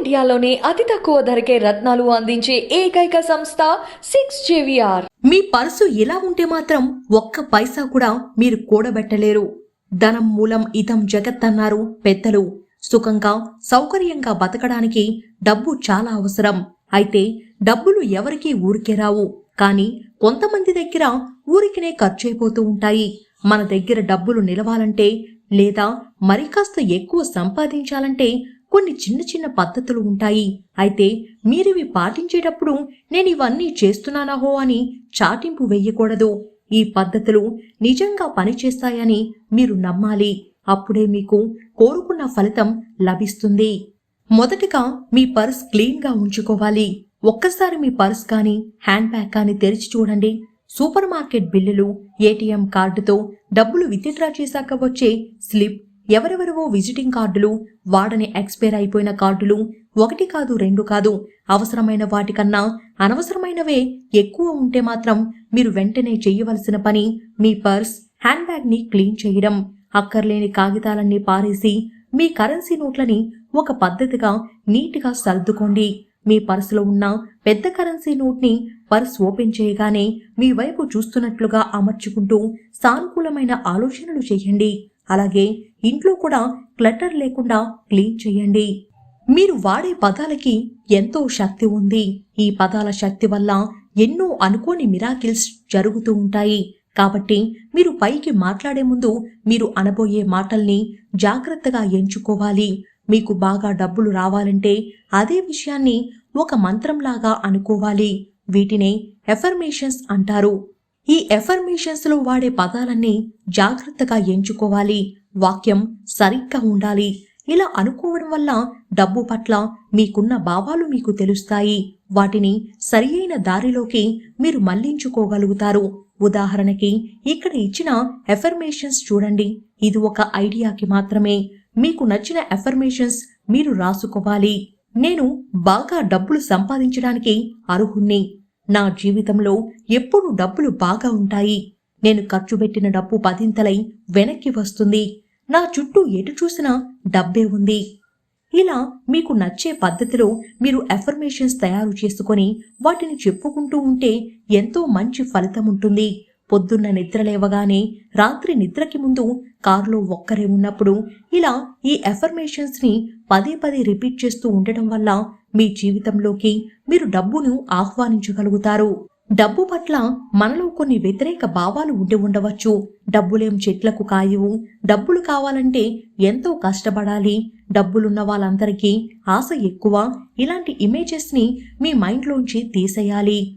ఇండియాలోనే అతి తక్కువ ధరకే రత్నాలు అందించే ఏకైక సంస్థ సిక్స్ జేవిఆర్. మీ పర్సు ఎలా ఉంటే మాత్రం ఒక్క పైసా కూడా మీరు కూడబెట్టలేరు. ధనం మూలం ఇదం జగత్ అన్నారు పెద్దలు. సుఖంగా సౌకర్యంగా బతకడానికి డబ్బు చాలా అవసరం. అయితే డబ్బులు ఎవరికీ ఊరికే రావు. కానీ కొంతమంది దగ్గర ఊరికినే ఖర్చయిపోతూ ఉంటాయి. మన దగ్గర డబ్బులు నిలవాలంటే లేదా మరి కాస్త ఎక్కువ సంపాదించాలంటే కొన్ని చిన్న చిన్న పద్ధతులు ఉంటాయి. అయితే మీరివి పాటించేటప్పుడు నేను ఇవన్నీ చేస్తున్నానహో అని చాటింపు వెయ్యకూడదు. ఈ పద్ధతులు నిజంగా పనిచేస్తాయని మీరు నమ్మాలి. అప్పుడే మీకు కోరుకున్న ఫలితం లభిస్తుంది. మొదటగా మీ పర్స్ క్లీన్గా ఉంచుకోవాలి. ఒక్కసారి మీ పర్స్ కానీ హ్యాండ్ బ్యాగ్ కానీ తెరిచి చూడండి. సూపర్ మార్కెట్ బిల్లులు ఏటీఎం కార్డుతో డబ్బులు విత్డ్రా చేశాక వచ్చే స్లిప్ ఎవరెవరివో విజిటింగ్ కార్డులు వాడని ఎక్స్పైర్ అయిపోయిన కార్డులు ఒకటి కాదు రెండు కాదు అవసరమైన వాటికన్నా అనవసరమైనవే ఎక్కువ ఉంటే మాత్రం మీరు వెంటనే చేయవలసిన పని మీ పర్స్ హ్యాండ్ బ్యాగ్ని క్లీన్ చేయడం. అక్కర్లేని కాగితాలన్నీ పారేసి మీ కరెన్సీ నోట్లని ఒక పద్ధతిగా నీట్గా సర్దుకోండి. మీ పర్సులో ఉన్న పెద్ద కరెన్సీ నోట్ని పర్స్ ఓపెన్ చేయగానే మీ వైపు చూస్తున్నట్లుగా అమర్చుకుంటూ సానుకూలమైన ఆలోచనలు చేయండి. అలాగే ఇంట్లో కూడా క్లటర్ లేకుండా క్లీన్ చేయండి. మీరు వాడే పదాలకి ఎంతో శక్తి ఉంది. ఈ పదాల శక్తి వల్ల ఎన్నో అనుకోని మిరాకిల్స్ జరుగుతూ ఉంటాయి. కాబట్టి మీరు పైకి మాట్లాడే ముందు మీరు అనబోయే మాటల్ని జాగ్రత్తగా ఎంచుకోవాలి. మీకు బాగా డబ్బులు రావాలంటే అదే విషయాన్ని ఒక మంత్రంలాగా అనుకోవాలి. వీటినే ఎఫర్మేషన్స్ అంటారు. ఈ ఎఫర్మేషన్స్లో వాడే పదాలన్నీ జాగ్రత్తగా ఎంచుకోవాలి. వాక్యం సరిగ్గా ఉండాలి. ఇలా అనుకోవడం వల్ల డబ్బు పట్ల మీకున్న భావాలు మీకు తెలుస్తాయి. వాటిని సరియైన దారిలోకి మీరు మళ్ళించుకోగలుగుతారు. ఉదాహరణకి ఇక్కడ ఇచ్చిన ఎఫర్మేషన్స్ చూడండి. ఇది ఒక ఐడియాకి మాత్రమే. మీకు నచ్చిన ఎఫర్మేషన్స్ మీరు రాసుకోవాలి. నేను బాగా డబ్బులు సంపాదించడానికి అర్హుణ్ణి. నా జీవితంలో ఎప్పుడు డబ్బులు బాగా ఉంటాయి. నేను ఖర్చు పెట్టిన డబ్బు పదింతలై వెనక్కి వస్తుంది. నా చుట్టూ ఎటు చూసినా డబ్బే ఉంది. ఇలా మీకు నచ్చే పద్ధతిలో మీరు ఎఫర్మేషన్స్ తయారు చేసుకొని వాటిని చెప్పుకుంటూ ఉంటే ఎంతో మంచి ఫలితం ఉంటుంది. పొద్దున్న నిద్ర లేవగానే రాత్రి నిద్రకి ముందు కారులో ఒక్కరే ఉన్నప్పుడు ఇలా ఈ ఎఫర్మేషన్స్ని పదే పదే రిపీట్ చేస్తూ ఉండటం వల్ల మీ జీవితంలోకి మీరు డబ్బును ఆహ్వానించగలుగుతారు. డబ్బు పట్ల మనలో కొన్ని వ్యతిరేక భావాలు ఉండి ఉండవచ్చు. డబ్బులేం చెట్లకు కాయవు. డబ్బులు కావాలంటే ఎంతో కష్టపడాలి. డబ్బులున్న వాళ్ళందరికీ ఆశ ఎక్కువ. ఇలాంటి ఇమేజెస్ని మీ మైండ్లోంచి తీసేయాలి.